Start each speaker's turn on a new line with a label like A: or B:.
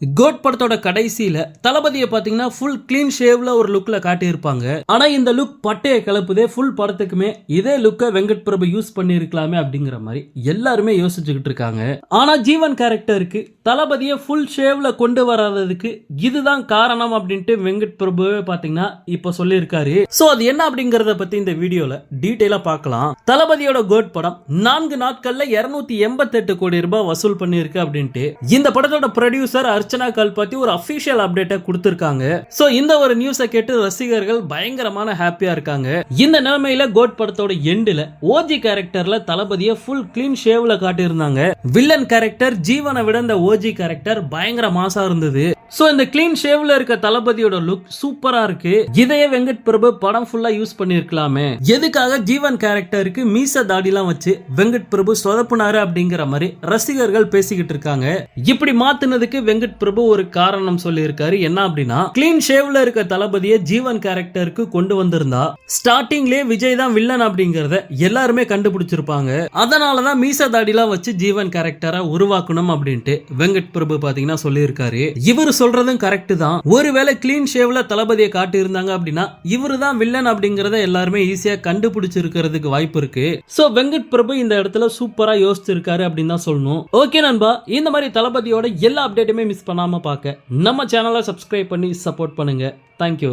A: Code படத்தோட கடைசியில தளபதியை பாத்தீங்கன்னா ஃபுல் கிளீன் ஷேவ்ல ஒரு லுக்ல காட்டியிருப்பாங்க. ஆனா இந்த லுக் பட்டையை கிளப்புதே ஃபுல் படத்துக்குமே இதே லுக்கை வெங்கட் பிரபு யூஸ் பண்ணியிருக்கலாமே அப்படிங்கிற மாதிரி எல்லாருமே யோசிச்சுக்கிட்டு இருக்காங்க. ஆனா ஜீவன் கேரக்டருக்கு தளபதியை ஃபுல் ஷேவ்ல கொண்டு வராததுக்கு இதுதான் காரணம் அப்படின்ட்டு வெங்கட் பிரபுவே பாத்தீங்கன்னா இப்ப சொல்லியிருக்காரு. சோ அது என்ன அப்படிங்கறத பத்தி இந்த வீடியோல டீட்டெயிலா பார்க்கலாம் தளபதியோட கோட் படம் நான்கு நாட்கள்ல 288 எண்பத்தெட்டு கோடி ரூபாய் வசூல் பண்ணியிருக்கு அப்படின்ட்டு இந்த படத்தோட ப்ரொடியூசர் அர்ச்சனா கல்பாத்தி ஒரு அபிஷியல் அப்டேட்டை கொடுத்திருக்காங்க. சோ இந்த ஒரு நியூஸை கேட்டு ரசிகர்கள் பயங்கரமான ஹாப்பியா இருக்காங்க. இந்த நிலைமையில கோட் படத்தோட எண்டுல ஓஜி கேரக்டர்ல தளபதியை ஃபுல் கிளீன் ஷேவ்ல காட்டியிருந்தாங்க. வில்லன் கேரக்டர் ஜீவனை விட இந்த ஓஜி கேரக்டர் பயங்கர மாசா இருந்தது. சோ இந்த கிளீன் ஷேவ்ல இருக்க தளபதியோட லுக் சூப்பரா இருக்கு. இதையே வெங்கட் பிரபு படம் ஃபுல்லா யூஸ் பண்ணிருக்கலாமே. எதுக்காக ஜீவன் கேரக்டருக்கு மீச தாடிலாம் வச்சு வெங்கட் பிரபு சொதப்புனாரு அப்படிங்கிற மாதிரி ரசிகர்கள் பேசிக்கிட்டு இருக்காங்க. இப்படி மாத்துனதுக்கு வெங்கட் பிரபு ஒரு காரணம் சொல்லியிருக்காரு. என்ன அப்படின்னா கிளீன் ஷேவ்ல இருக்க தளபதியை ஜீவன் கேரக்டருக்கு கொண்டு வந்திருந்தா ஸ்டார்டிங்லேயே விஜய் தான் வில்லன் அப்படிங்கறத எல்லாருமே கண்டுபிடிச்சிருப்பாங்க. அதனாலதான் மீச தாடிலாம் வச்சு ஜீவன் கேரக்டரா உருவாக்கணும் அப்படின்ட்டு வெங்கட் பிரபு பாத்தீங்கன்னா சொல்லியிருக்காரு. இவர் சொல்றதும் கரெக்ட் தான். ஒருவேளை கிளீன் ஷேவ்ல தளபதியை காட்டி இருந்தாங்க அப்படின்னா இவரு தான் வில்லன் அப்படிங்கறத எல்லாருமே ஈஸியா கண்டுபிடிச்சிருக்கிறதுக்கு வாய்ப்பு இருக்கு. சோ வெங்கட் பிரபு இந்த இடத்துல சூப்பரா யோசிச்சிருக்காரு அப்படின்னு தான் சொல்லணும். ஓகே நண்பா. இந்த மாதிரி தளபதியோட எல்லா அப்டேட்டுமே மிஸ் பண்ணாம பார்க்க நம்ம சேனலை சப்ஸ்கிரைப் பண்ணி சப்போர்ட் பண்ணுங்க. தேங்க்யூ